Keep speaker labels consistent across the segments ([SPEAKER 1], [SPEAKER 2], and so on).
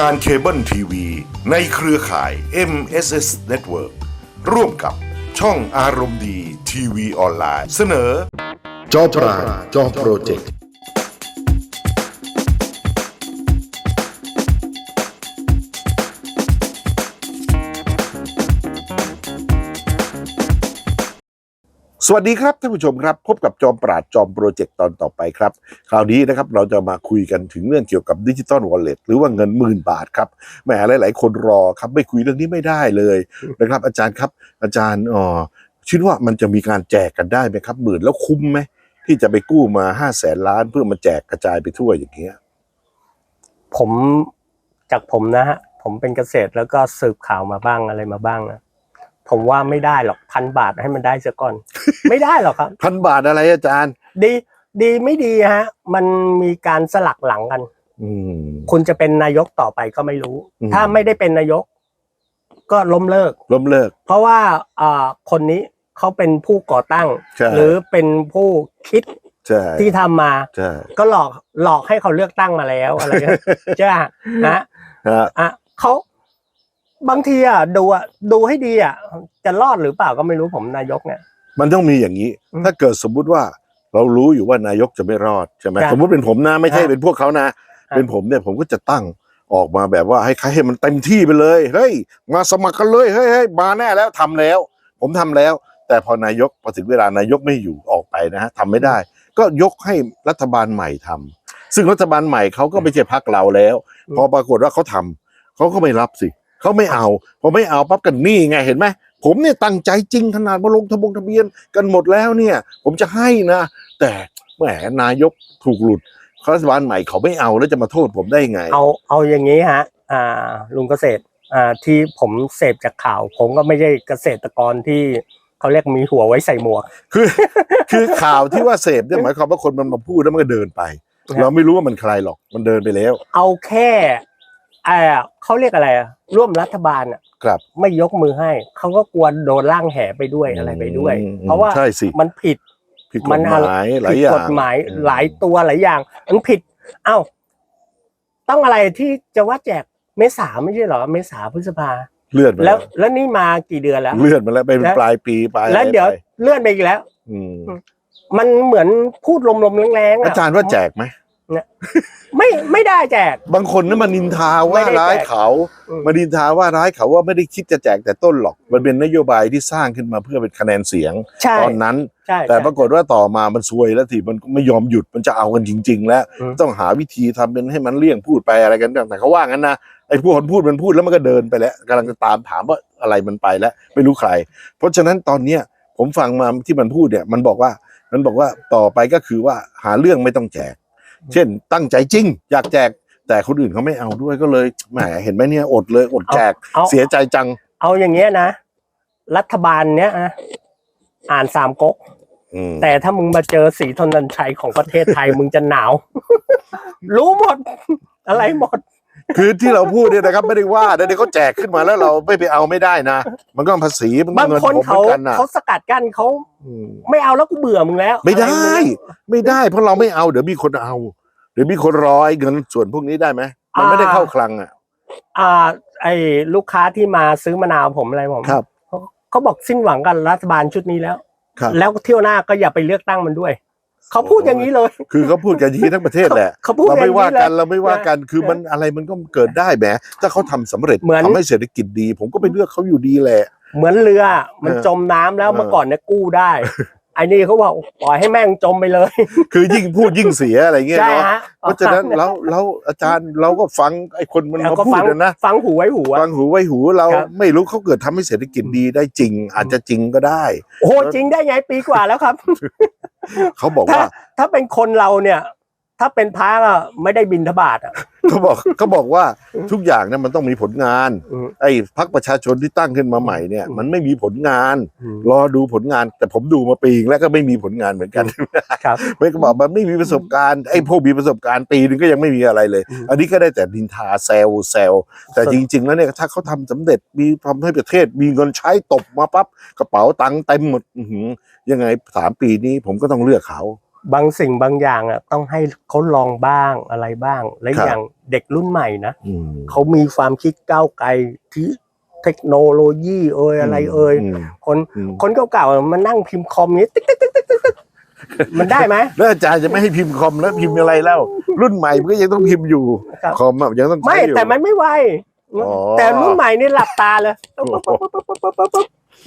[SPEAKER 1] การเคเบิลทีวีในเครือข่าย MSS Network ร่วมกับช่องอารมณ์ดีทีวีออนไลน์ เสนอ จอปราจอโปรเจกต์ สวัสดีครับท่านผู้ชมครับ พบกับจอมปราดจอมโปรเจกต์ตอนต่อไปครับ คราวนี้นะครับเราจะมาคุยกันถึงเรื่องเกี่ยวกับดิจิตอลวอลเล็ตหรือว่าเงินหมื่นบาทครับแหมหลาย ๆ คนรอครับไม่คุยเรื่องนี้ไม่ได้เลยนะครับ อาจารย์ครับ อาจารย์อ๋อคิดว่ามันจะมีการแจกกันได้ไหมครับหมื่นแล้วคุ้มไหมที่จะไปกู้มาห้าแสนล้านเพื่อมาแจกกระจายไปทั่วอย่างเงี้ย
[SPEAKER 2] ผมจากผมนะฮะผมเป็นเกษตรแล้วก็สืบข่าวมาบ้างอะไรมาบ้างนะ ผมว่าไม่ได้หรอกพันบาทให้มันได้เสียก่อน ไม่ได้หรอกครับ
[SPEAKER 1] พันบาทอะไรอาจารย์
[SPEAKER 2] ดีดีไม่ดีฮะ มันมีการสลักหลังกัน
[SPEAKER 1] อืม
[SPEAKER 2] คุณจะเป็นนายกต่อไปก็ไม่รู้
[SPEAKER 1] อืม
[SPEAKER 2] ถ้าไม่ได้เป็นนายก ก็ล้มเลิก
[SPEAKER 1] ล้มเลิก
[SPEAKER 2] เพราะว่าอ่าคนนี้เขาเป็นผู้ก่อตั้ง
[SPEAKER 1] ใช่
[SPEAKER 2] หรือเป็นผู้คิด
[SPEAKER 1] ใช่
[SPEAKER 2] ที่ทำมา
[SPEAKER 1] ใช่
[SPEAKER 2] ก็หลอกหลอกให้เขาเลือกตั้งมาแล้วอะไรเงี้ยใช่ไหมฮะ
[SPEAKER 1] ฮะ
[SPEAKER 2] อะเขา บางทีอะดูอะดูให้ดีอะจะรอดหรือเปล่าก็ไม่รู้ผมนายกเนี่ย
[SPEAKER 1] มันต้องมีอย่างนี้
[SPEAKER 2] อืม
[SPEAKER 1] ถ้าเกิดสมมุติว่าเรารู้อยู่ว่านายกจะไม่รอดใช่ไหม
[SPEAKER 2] ครับ
[SPEAKER 1] สมมติเป็นผมนะไม่ใช่
[SPEAKER 2] ครับ
[SPEAKER 1] เป็นพวกเขานะ
[SPEAKER 2] ครับ
[SPEAKER 1] เป็นผมเนี่ยผมก็จะตั้งออกมาแบบว่าให้ใครให้มันเต็มที่ไปเลยเฮ้ยมาสมัครกันเลยเฮ้ยเฮ้ยมาแน่แล้วทำแล้ว ผมทำแล้ว แต่พอนายกพอถึงเวลานายกไม่อยู่ออกไปนะฮะทำไม่ได้ ก็ยกให้รัฐบาลใหม่ทำซึ่งรัฐบาลใหม่เขาก็ไม่ใช่พักเราแล้ว
[SPEAKER 2] อืม
[SPEAKER 1] พอปรากฏว่าเขาทำเขาก็ไม่รับสิ เขาไม่เอาพอไม่เอาปั๊บกันนี่ไงเห็นไหมผมเนี่ยตั้งใจจริงขนาดมาลงทะบงทะเบียนกันหมดแล้วเนี่ย ผมจะให้นะ แต่แหมนายกถูกหลุดรัฐบาลใหม่เขาไม่เอาแล้วจะมาโทษผมได้ไง
[SPEAKER 2] เอาเอาอย่างนี้ฮะอ่าลุงเกษตรอ่าที่ผมเสพจากข่าว ผมก็ไม่ใช่เกษตรกรที่เขาเรียกมีหัวไว้ใส่หมวก
[SPEAKER 1] คือ คือข่าวที่ว่าเสพเนี่ยหมายความว่าคนมันมาพูดแล้วมันก็เดินไป
[SPEAKER 2] ครับ
[SPEAKER 1] เราไม่รู้ว่ามันใครหรอกมันเดินไปแล้ว
[SPEAKER 2] เอาแค่ อ่าเขาเรียกอะไรอะร่วมรัฐบาลอะ
[SPEAKER 1] ครับ
[SPEAKER 2] ไม่ยกมือให้ เขาก็กลัวโดนล่างแห่ไปด้วยอะไรไปด้วย
[SPEAKER 1] อืม
[SPEAKER 2] เพราะว่า
[SPEAKER 1] ใช่สิ
[SPEAKER 2] มันผิด
[SPEAKER 1] ผิดก
[SPEAKER 2] มั
[SPEAKER 1] ฎ
[SPEAKER 2] น
[SPEAKER 1] หมายหลาย
[SPEAKER 2] ผิด
[SPEAKER 1] อย่าง
[SPEAKER 2] กฎหมาย
[SPEAKER 1] อืม
[SPEAKER 2] หลายตัวหลายอย่างมันผิด เอ้า ต้องอะไรที่จะว่าแจกเมษาไม่ใช่เหรอ เมษาพฤษภา
[SPEAKER 1] เลื่อนมา
[SPEAKER 2] แล้
[SPEAKER 1] แล้วว
[SPEAKER 2] แล้วนี่มากี่เดือนแล้ว
[SPEAKER 1] เลื่อนมาแล้วเป็น
[SPEAKER 2] แล้ว
[SPEAKER 1] ปลายปีปลาย
[SPEAKER 2] แล้วเดี๋ยว
[SPEAKER 1] อะไรไป
[SPEAKER 2] เลื่อนไปอีกแล้ว
[SPEAKER 1] อืม
[SPEAKER 2] มันเหมือนพูดลมๆแรงๆะ
[SPEAKER 1] อาจารย์ว่าแจกไหม
[SPEAKER 2] ไม่ไม่ได้แจก
[SPEAKER 1] บางคนนั้นมานินทาว่า
[SPEAKER 2] ไม่ได้แจก
[SPEAKER 1] ร้ายเขา
[SPEAKER 2] อืม
[SPEAKER 1] มานินทาว่าร้ายเขาว่าไม่ได้คิดจะแจกแต่ต้นหรอก มันเป็นนโยบายที่สร้างขึ้นมาเพื่อเป็นคะแนนเสียง
[SPEAKER 2] ใช่
[SPEAKER 1] ตอนนั้น
[SPEAKER 2] ใช่
[SPEAKER 1] แต่
[SPEAKER 2] ใช่
[SPEAKER 1] ปรากฏว่าต่อมามันซวยแล้วทีมันก็ไม่ยอมหยุดมันจะเอากันจริง ๆ แล้ว
[SPEAKER 2] อืม
[SPEAKER 1] ต้องหาวิธีทำเป็นให้มันเลี่ยงพูดไปอะไรกันแต่เขาว่างั้นนะไอ้พวกคนพูดมันพูดแล้วมันก็เดินไปแล้วกำลังจะตามถามว่าอะไรมันไปแล้ว ไม่รู้ใคร เพราะฉะนั้นตอนเนี้ยผมฟังมาที่มันพูดเนี่ย มันบอกว่ามันบอกว่าต่อไปก็คือว่าหาเรื่องไม่ต้องแจก เช่น ตั้งใจจริง อยากแจก แต่คนอื่นเขาไม่เอาด้วยก็เลยแหมเห็นไหมเนี่ยอดเลยอดแจก
[SPEAKER 2] เอา
[SPEAKER 1] เสียใจจัง
[SPEAKER 2] เอาอย่างเงี้ยนะ รัฐบาลเนี้ยนะอ่านสามก๊ก
[SPEAKER 1] อืม
[SPEAKER 2] แต่ถ้ามึงมาเจอสีทนนันชัยของประเทศไทย มึงจะหนาว รู้หมด อะไรหมด
[SPEAKER 1] คือที่เราพูดเนี่ยนะครับไม่ได้ว่าแต่เดี๋ยวเขาแจกขึ้นมาแล้วเราไม่ไปเอาไม่ได้นะ มันก็ภาษีมันก็
[SPEAKER 2] บาง
[SPEAKER 1] เงิน
[SPEAKER 2] คน
[SPEAKER 1] ผมเห
[SPEAKER 2] เขา
[SPEAKER 1] มือนกันนะ
[SPEAKER 2] เขาสกัดกั้นเขา
[SPEAKER 1] อืม
[SPEAKER 2] ไม่เอาแล้วกูเบื่อมึงแล้ว
[SPEAKER 1] ไม่ได้
[SPEAKER 2] อะรอย่างเงี้ย
[SPEAKER 1] ไม่ได้ เพราะเราไม่เอาเดี๋ยวมีคนเอา เดี๋ยวมีคนรอไอ้เงินส่วนพวกนี้ได้ไหมมันไม่ได้เข้าคลังอะ
[SPEAKER 2] อ่า ไอ้ลูกค้าที่มาซื้อมะนาวผมอะไรผม
[SPEAKER 1] ครับ
[SPEAKER 2] เขาเขาบอกสิ้นหวังกับรัฐบาลชุดนี้แล้ว
[SPEAKER 1] ครับ
[SPEAKER 2] แล้วเที่ยวหน้าก็อย่าไปเลือกตั้งมันด้วย เขาพูดอย่างนี้เลย
[SPEAKER 1] คือเขาพูดกันอย่างนี้ทั้งประเทศแหละ
[SPEAKER 2] เขาพูด
[SPEAKER 1] เรา
[SPEAKER 2] อย่าง
[SPEAKER 1] ไม่
[SPEAKER 2] นี้
[SPEAKER 1] ว่า
[SPEAKER 2] เล
[SPEAKER 1] กั
[SPEAKER 2] ย
[SPEAKER 1] นเราไม่ว่ากันคือมันอะไรมันก็เกิดได้แหมถ้าเขาทำสำเร็จ
[SPEAKER 2] เหมือน
[SPEAKER 1] ทำให้เศรษฐกิจดี ผมก็ไปเลือกเขาอยู่ดีแหละ
[SPEAKER 2] เหมือนเรือมัน
[SPEAKER 1] เออ
[SPEAKER 2] จมน้ำแล้ว
[SPEAKER 1] เออ
[SPEAKER 2] เมื่อก่อนเนี่ยกู้ได้ไอ้นี่เขาบอกปล่อยให้แม่งจมไปเลย
[SPEAKER 1] คือยิ่งพูดยิ่งเสียอะไรเงี้ย
[SPEAKER 2] ใช่
[SPEAKER 1] เนาะ
[SPEAKER 2] ฮะ
[SPEAKER 1] เพราะฉะนั้นเราเราอาจารย์เราก็ฟังไอ้คนมัน
[SPEAKER 2] แล้ว
[SPEAKER 1] มา
[SPEAKER 2] ก็
[SPEAKER 1] พู
[SPEAKER 2] ฟั
[SPEAKER 1] ด
[SPEAKER 2] ง
[SPEAKER 1] นะนะ
[SPEAKER 2] ฟังหูไว้หูอะ
[SPEAKER 1] ฟังหูไว้หูเรา
[SPEAKER 2] ครับ
[SPEAKER 1] ไม่รู้เขาเกิดทำให้เศรษฐกิจดีได้จริง อาจจะจริงก็ได้
[SPEAKER 2] โอ้โหจริงได้ไงปีกว่าแล้วครับ
[SPEAKER 1] เขาบอก
[SPEAKER 2] ถ้า
[SPEAKER 1] ว่า
[SPEAKER 2] ถ้าเป็นคนเราเนี่ย ถ้าเป็นพระอะไม่ได้บินทบาทอะ
[SPEAKER 1] เขาบอกเขาบอกว่าทุกอย่างเนี่ยมันต้องมีผลงาน
[SPEAKER 2] อืม
[SPEAKER 1] ไอ้พักประชาชนที่ตั้งขึ้นมาใหม่เนี่ย
[SPEAKER 2] อืม
[SPEAKER 1] มันไม่มีผลงาน
[SPEAKER 2] อืม
[SPEAKER 1] รอดูผลงาน แต่ผมดูมาปีนึงแล้วก็ไม่มีผลงานเหมือนกัน
[SPEAKER 2] ครับ
[SPEAKER 1] ไม่ก็บอกมันไม่มีประสบการณ์ไอ้พวกมีประสบการณ์ปีนึงก็ยังไม่มีอะไรเลย
[SPEAKER 2] อืม
[SPEAKER 1] อันนี้ก็ได้แต่ดินทาแซวแซวแต่จริง ๆ แล้วเนี่ยถ้าเขาทำสำเร็จมีทำให้ประเทศมีเงินใช้ตบมาปั๊บกระเป๋าตังค์เต็มหมดอื้อหือยังไงสามปีนี้ผมก็ต้องเลือกเขา
[SPEAKER 2] บางสิ่งบางอย่างอะต้องให้เขาลองบ้างอะไรบ้าง และ
[SPEAKER 1] ครับ
[SPEAKER 2] อย่างเด็กรุ่นใหม่นะ
[SPEAKER 1] อืม
[SPEAKER 2] เขามีความคิดก้าวไกลที่เทคโนโลยีเอ่ยอะไรเอ่ย
[SPEAKER 1] ม
[SPEAKER 2] คน
[SPEAKER 1] อืม
[SPEAKER 2] คนเก่าๆมันนั่งพิมพ์คอมนี้ติ๊กติ๊กติ๊กติ๊กติ๊กติ๊กมันได้ไหม
[SPEAKER 1] แล้วอาจารย์จะไม่ให้พิมพ์คอมแล้วพิมพ์อะไรแล้ว รุ่นใหม่มันก็ยังต้องพิมพ์อยู่
[SPEAKER 2] ครับ
[SPEAKER 1] คอมอะยังต้องใช้
[SPEAKER 2] ไม่
[SPEAKER 1] อยู่
[SPEAKER 2] แต่มันไม่ไว
[SPEAKER 1] อ๋อ
[SPEAKER 2] แต่รุ่นใหม่นี่หลับตาเลย
[SPEAKER 1] โอ้โห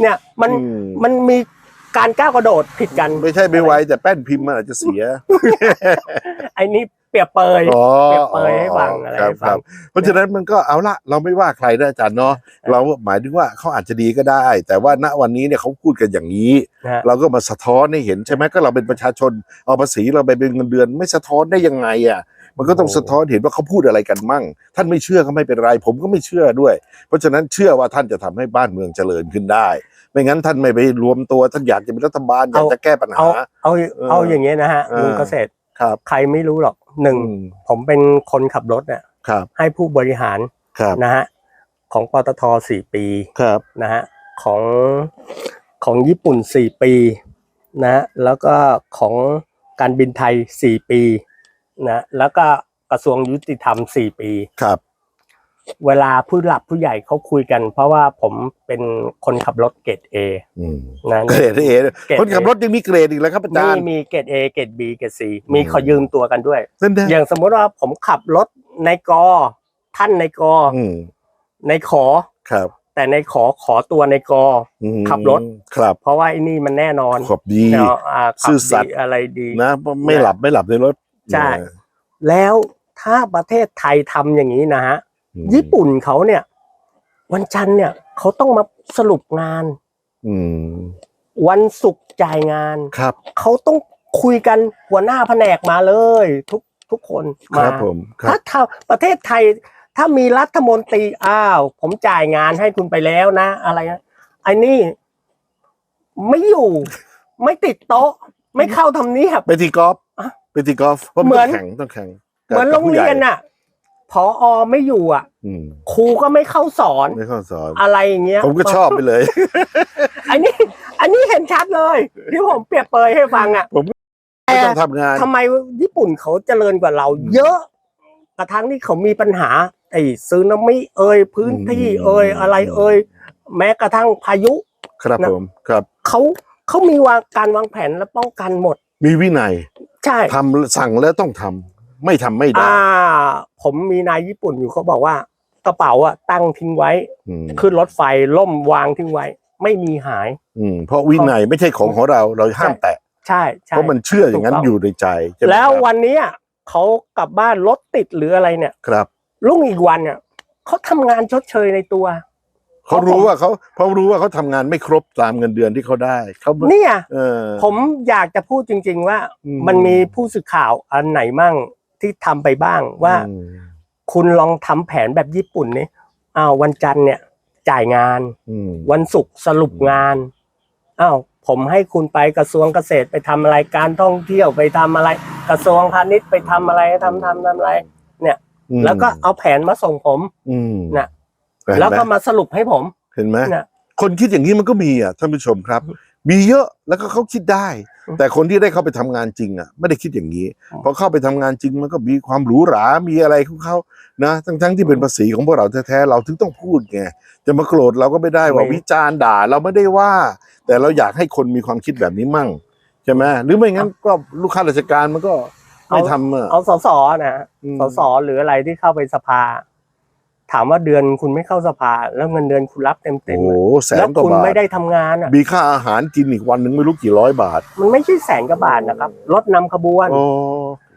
[SPEAKER 2] เนี่ยมัน
[SPEAKER 1] อืม
[SPEAKER 2] มันมี การก้าวกระโดดผิดกัน
[SPEAKER 1] ไม่ใช่ไม่ไวแต่แป้นพิมพ์มันอาจจะเสีย
[SPEAKER 2] ไอ้นี่เปรียบเปย
[SPEAKER 1] อ๋อ
[SPEAKER 2] เปรียบเปรยให้ฟังอะไร
[SPEAKER 1] ครับ
[SPEAKER 2] ให้ฟัง
[SPEAKER 1] ครับเพราะฉะนั้นมันก็เอาละเราไม่ว่าใครนะอาจารย์เนาะเราหมายถึงว่าเขาอาจจะดีก็ได้ แต่ว่าณวันนี้เนี่ยเขาพูดกันอย่างนี้
[SPEAKER 2] นะฮะ
[SPEAKER 1] เราก็มาสะท้อนให้เห็นใช่ไหมก็เราเป็นประชาชนเอาภาษีเราไปเป็นเงินเดือน ไม่สะท้อนได้ยังไงอะ มันก็ต้องสะท้อนเห็นว่าเขาพูดอะไรกันมั่ง ท่านไม่เชื่อก็ไม่เป็นไร ผมก็ไม่เชื่อด้วย เพราะฉะนั้นเชื่อว่าท่านจะทำให้บ้านเมืองเจริญขึ้นได้ ไม่งั้นท่านไม่ไปรวมตัวท่านอยากจะเป็นรัฐบาลอยากจะแก้ปัญ
[SPEAKER 2] เอา
[SPEAKER 1] หา
[SPEAKER 2] เอา
[SPEAKER 1] เออ
[SPEAKER 2] เอาอย่างเงี้ยนะฮะ
[SPEAKER 1] เออ
[SPEAKER 2] ลุงเกษตร
[SPEAKER 1] ครับ
[SPEAKER 2] ใครไม่รู้หรอกหนึ่ง
[SPEAKER 1] อืม
[SPEAKER 2] ผมเป็นคนขับรถเนี่ย
[SPEAKER 1] ครับ
[SPEAKER 2] ให้ผู้บริหาร
[SPEAKER 1] ครับ
[SPEAKER 2] นะฮะของปตทสี่ปี
[SPEAKER 1] ครับ
[SPEAKER 2] นะฮะของของญี่ปุ่นสี่ปีนะฮะแล้วก็ของการบินไทยสี่ปี นะแล้วก็กระทรวงยุติธรรมสี่ปี
[SPEAKER 1] ครับ
[SPEAKER 2] เวลาผู้หลักผู้ใหญ่เขาคุยกัน เพราะว่าผมเป็นคนขับรถเกรดเอ
[SPEAKER 1] อืม
[SPEAKER 2] นะ
[SPEAKER 1] เกรดเอ
[SPEAKER 2] เกรด A
[SPEAKER 1] คนขับรถยังมีเกรดอีกแล้วครับอา
[SPEAKER 2] มี
[SPEAKER 1] จารย์
[SPEAKER 2] มีเกรดเอเกรดบีเกรดซีมีขอยืมตัวกันด้วย
[SPEAKER 1] นั่นแหละ
[SPEAKER 2] อย่างสมมติว่าผมขับรถในกอ ท่านในกอ
[SPEAKER 1] อืม
[SPEAKER 2] ในขอ
[SPEAKER 1] ครับ
[SPEAKER 2] แต่ในขอขอตัวในกอ
[SPEAKER 1] อืม
[SPEAKER 2] ขับรถ
[SPEAKER 1] ครับ
[SPEAKER 2] เพราะว่าไอ้นี่มันแน่นอน
[SPEAKER 1] ขอบดี
[SPEAKER 2] เนาะอ่าขับ
[SPEAKER 1] ซื่อสัตย์
[SPEAKER 2] ดีอะไรดี
[SPEAKER 1] นะไม่หลับไม่หลับในรถ
[SPEAKER 2] ใช่แล้วถ้าประเทศไทยทำอย่างนี้นะฮะ
[SPEAKER 1] อืม
[SPEAKER 2] ญี่ปุ่นเขาเนี่ย วันจันทร์เนี่ยเขาต้องมาสรุปงาน
[SPEAKER 1] อืม
[SPEAKER 2] วันศุกร์จ่ายงาน
[SPEAKER 1] ครับ
[SPEAKER 2] เขาต้องคุยกันหัวหน้าแผนกมาเลย ทุกทุกคน
[SPEAKER 1] ค
[SPEAKER 2] มา
[SPEAKER 1] รับผมครั
[SPEAKER 2] ถ้า
[SPEAKER 1] บ
[SPEAKER 2] ถ้าประเทศไทย ถ้ามีรัฐมนตรีอ้าว ผมจ่ายงานให้คุณไปแล้วนะ อะไรนะไอ้นี่ ไม่อยู่ ไม่ติดโต๊ะ ไม่เข้าทำเนียบ
[SPEAKER 1] ไปตีกอล์ฟ
[SPEAKER 2] อะ
[SPEAKER 1] ไปตีกอล์ฟเพราะ
[SPEAKER 2] เหมื
[SPEAKER 1] ต้
[SPEAKER 2] อ
[SPEAKER 1] อนงแข่งต้องแข่ง
[SPEAKER 2] เหมือน
[SPEAKER 1] กับ
[SPEAKER 2] โรง
[SPEAKER 1] ผู้ให
[SPEAKER 2] เรี
[SPEAKER 1] ญ่
[SPEAKER 2] ยนน่ะพออไม่อยู่อะ
[SPEAKER 1] อืม
[SPEAKER 2] ครูก็ไม่เข้าสอน
[SPEAKER 1] ไม่เข้าสอน
[SPEAKER 2] อะไรอย่างเงี้ย
[SPEAKER 1] ผมก็ชอบไปเลย
[SPEAKER 2] อันนี้ อันนี้เห็นชัดเลย ที่ผมเปรียบเปรยให้ฟังอะ
[SPEAKER 1] ไม่ต้องทำงาน
[SPEAKER 2] ทำไมญี่ปุ่นเขาเจริญกว่าเรา เยอะกระทั่งที่เขามีปัญหา ไอ้ซึนามิเอ่ยพื้นที่
[SPEAKER 1] อืม
[SPEAKER 2] เอ่ยอะไรเอ่ยแม้กระทั่งพายุ
[SPEAKER 1] ครับ
[SPEAKER 2] นะ
[SPEAKER 1] ผมครับ
[SPEAKER 2] เขาเขามีวางการวางแผนและป้องกันหมด
[SPEAKER 1] มีวินัย
[SPEAKER 2] ใช่
[SPEAKER 1] ทำสั่งแล้วต้องทำไม่ทำไม่ได้
[SPEAKER 2] อ่า ผมมีนายญี่ปุ่นอยู่เขาบอกว่ากระเป๋าอะตั้งทิ้งไว้
[SPEAKER 1] อืม
[SPEAKER 2] ขึ้นรถไฟล่มวางทิ้งไว้ ไม่มีหาย
[SPEAKER 1] อืมเพราะวินัยไม่ใช่ของของเราเราห้ามแตะ
[SPEAKER 2] ใช่ใช่
[SPEAKER 1] เพราะมันเชื่ออย่างนั้น
[SPEAKER 2] ถูกต้อง
[SPEAKER 1] อยู่ในใจใช่ไหม
[SPEAKER 2] แล้ว
[SPEAKER 1] ครับ
[SPEAKER 2] วันเนี้ยเขากลับบ้านรถติดหรืออะไรเนี่ย
[SPEAKER 1] ครับ
[SPEAKER 2] ลุงอีกวันเนี่ยเขาทำงานชดเชยในตัว
[SPEAKER 1] เขารู้ว่าเขาเขารู้ว่าเขาทำงานไม่ครบตามเงินเดือนที่เขาได้เขา
[SPEAKER 2] เนี่ย
[SPEAKER 1] เออ
[SPEAKER 2] ผมอยากจะพูดจริง ๆ ว่า
[SPEAKER 1] อืม
[SPEAKER 2] มันมีผู้สื่อข่าวอันไหนมั่งที่ทำไปบ้างว่า
[SPEAKER 1] อืม
[SPEAKER 2] คุณลองทำแผนแบบญี่ปุ่นนี่อ้าววันจันทร์เนี่ย จ่ายงาน
[SPEAKER 1] อืม
[SPEAKER 2] วันศุกร์สรุปงานอ้าวผมให้คุณไปกระทรวงเกษตรไปทำอะไรการท่องเที่ยวไปทำอะไร กระทรวงพาณิชย์ไปทำอะไรทำทำทำอะไร
[SPEAKER 1] อืม
[SPEAKER 2] แล้วก็เอาแผนมาส่งผม
[SPEAKER 1] อืม
[SPEAKER 2] น่ะ
[SPEAKER 1] เห็นไหม
[SPEAKER 2] แล้วก็มาสรุปให้ผม
[SPEAKER 1] เห็นไหม
[SPEAKER 2] น่ะ
[SPEAKER 1] คนคิดอย่างนี้มันก็มีอะท่านผู้ชมครับ มีเยอะแล้วก็เขาคิดได้
[SPEAKER 2] อืม
[SPEAKER 1] แต่คนที่ได้เข้าไปทำงานจริงอะ ไม่ได้คิดอย่างนี้
[SPEAKER 2] อืม
[SPEAKER 1] พอเข้าไปทำงานจริงมันก็มีความหรูหรา มีอะไรของเขานะทั้งทั้งๆที่เป็นภาษีของพวกเราแท้ๆเราถึงต้องพูดไงจะมาโกรธเราก็ไม่ได้ว่า
[SPEAKER 2] ไม่
[SPEAKER 1] วิจารณ์ด่าเราไม่ได้ว่า แต่เราอยากให้คนมีความคิดแบบนี้มั่งใช่ไหมหรือไม่งั้นก็ลูกค้าราชการมันก็ไม่ทำอะ
[SPEAKER 2] เอาสสนะ
[SPEAKER 1] อืม
[SPEAKER 2] สสหรืออะไรที่เข้าไปสภา ถามว่าเดือนคุณไม่เข้าสภา แล้วเงินเดือนคุณรับเต็ม
[SPEAKER 1] โอ้
[SPEAKER 2] ๆ
[SPEAKER 1] โห
[SPEAKER 2] อะ
[SPEAKER 1] แส
[SPEAKER 2] แล้ว
[SPEAKER 1] นกว่า
[SPEAKER 2] คุณ
[SPEAKER 1] บาท
[SPEAKER 2] ไม่ได้ทำงานอะ
[SPEAKER 1] มีค่าอาหารกินอีกวันหนึ่งไม่รู้กี่ร้อยบาท
[SPEAKER 2] มันไม่ใช่แสนกว่าบาทนะครับรถนำขบวน
[SPEAKER 1] โอ้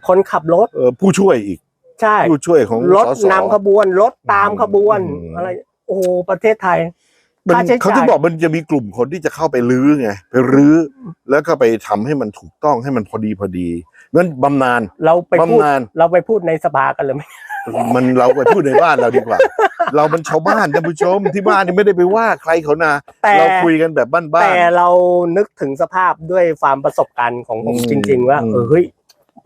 [SPEAKER 2] คนขับรถ
[SPEAKER 1] เออผู้ช่วยอีก
[SPEAKER 2] ใช่
[SPEAKER 1] ผู้ช่วยของ
[SPEAKER 2] รถ
[SPEAKER 1] สส
[SPEAKER 2] นำขบวนรถตามขบวน
[SPEAKER 1] อืม
[SPEAKER 2] อะไร โอ้โหประเทศไทย
[SPEAKER 1] มัน
[SPEAKER 2] ค่าใช้
[SPEAKER 1] เขา
[SPEAKER 2] จ่าย
[SPEAKER 1] ถึงบอกมันจะมีกลุ่มคนที่จะเข้าไปรื้อไงไปรื้อ แล้วก็ไปทำให้มันถูกต้องให้มันพอดีพอดีงั้นบำนาญ
[SPEAKER 2] เราไปพูด
[SPEAKER 1] บำนาญ
[SPEAKER 2] เราไปพูดในสภากันเลยไหม
[SPEAKER 1] มันเราไปพูดในบ้านเราดีกว่า เรามันชาวบ้านท่านผู้ชมที่บ้านนี่ไม่ได้ไปว่าใครเขานะ
[SPEAKER 2] แต่
[SPEAKER 1] เราคุยกันแบบบ้าน
[SPEAKER 2] แต่เรานึกถึงสภาพด้วยความประสบการณ์ของผม
[SPEAKER 1] อืม
[SPEAKER 2] จริง ๆ ว่า
[SPEAKER 1] อืม
[SPEAKER 2] เออเฮ้ย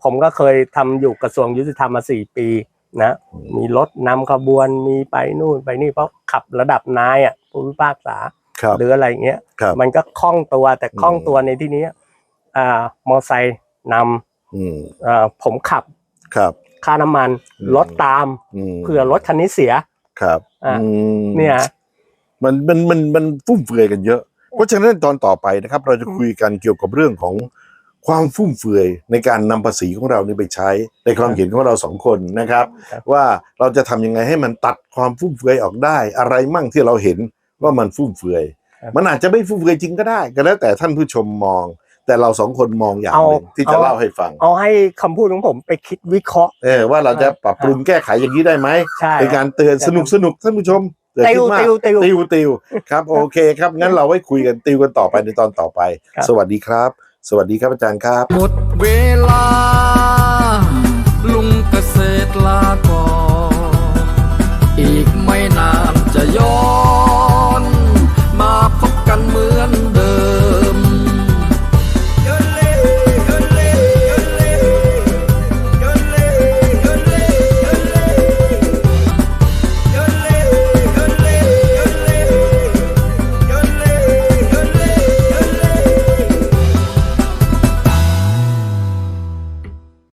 [SPEAKER 2] ผมก็เคยทำอยู่กระทรวงยุติธรรมมาสี่ปีนะมีรถนำขบวนมีไปนู่นไปนี่เพราะขับระดับนายอะผู้พิพากษา
[SPEAKER 1] ๆครับ
[SPEAKER 2] หรืออะไรอย่างเงี้ย
[SPEAKER 1] ครับ
[SPEAKER 2] มันก็คล่องตัวแต่คล่อง
[SPEAKER 1] อืม
[SPEAKER 2] ตัวในที่นี้อ่ามอไซค์น
[SPEAKER 1] อืม
[SPEAKER 2] เอ่อผมขับ
[SPEAKER 1] ครับ
[SPEAKER 2] ค่าน้ำมัน
[SPEAKER 1] อืม
[SPEAKER 2] รถตาม
[SPEAKER 1] อืม
[SPEAKER 2] เผื่อรถคันนี้เสีย
[SPEAKER 1] ครับ
[SPEAKER 2] อะ
[SPEAKER 1] อืม
[SPEAKER 2] เนี่ย
[SPEAKER 1] มันมันมันมันฟุ่มเฟือยกันเยอะ เพราะฉะนั้นตอนต่อไปนะครับ เราจะคุยกันเกี่ยวกับเรื่องของความฟุ่มเฟือยในการนำภาษีของเรานี่ไปใช้ ในความเห็นของเราสองคนนะครับ
[SPEAKER 2] ครับ
[SPEAKER 1] ว่าเราจะทำยังไงให้มันตัดความฟุ่มเฟือยออกได้ อะไรมั่งที่เราเห็นว่ามันฟุ่มเฟือย มันอาจจะไม่ฟุ่มเฟือยจริงก็ได้ ก็แล้วแต่ท่านผู้ชมมอง แต่เราสองคนมองอย่างหนึ่งที่จะ
[SPEAKER 2] เล่า
[SPEAKER 1] ให้ฟัง
[SPEAKER 2] เอาให้คำพูดของผมไปคิดวิเคราะห์
[SPEAKER 1] เออว่าเราจะปรับปรุงแก้ไขอย่างนี้ได้ไหม
[SPEAKER 2] ใช่
[SPEAKER 1] เป็นการเตือนสนุกสนุกท่านผู้ชมอย่าคิดมาติว
[SPEAKER 2] ติวติว
[SPEAKER 1] ติวติวครับโอเคครับงั้นเราไว้คุยกันติวกันต่อไปในตอนต่อไป สวัสดีครับ สวัสดีครับอาจารย์ครับ
[SPEAKER 3] หมดเวลา ลุงเกษตรลาก่อน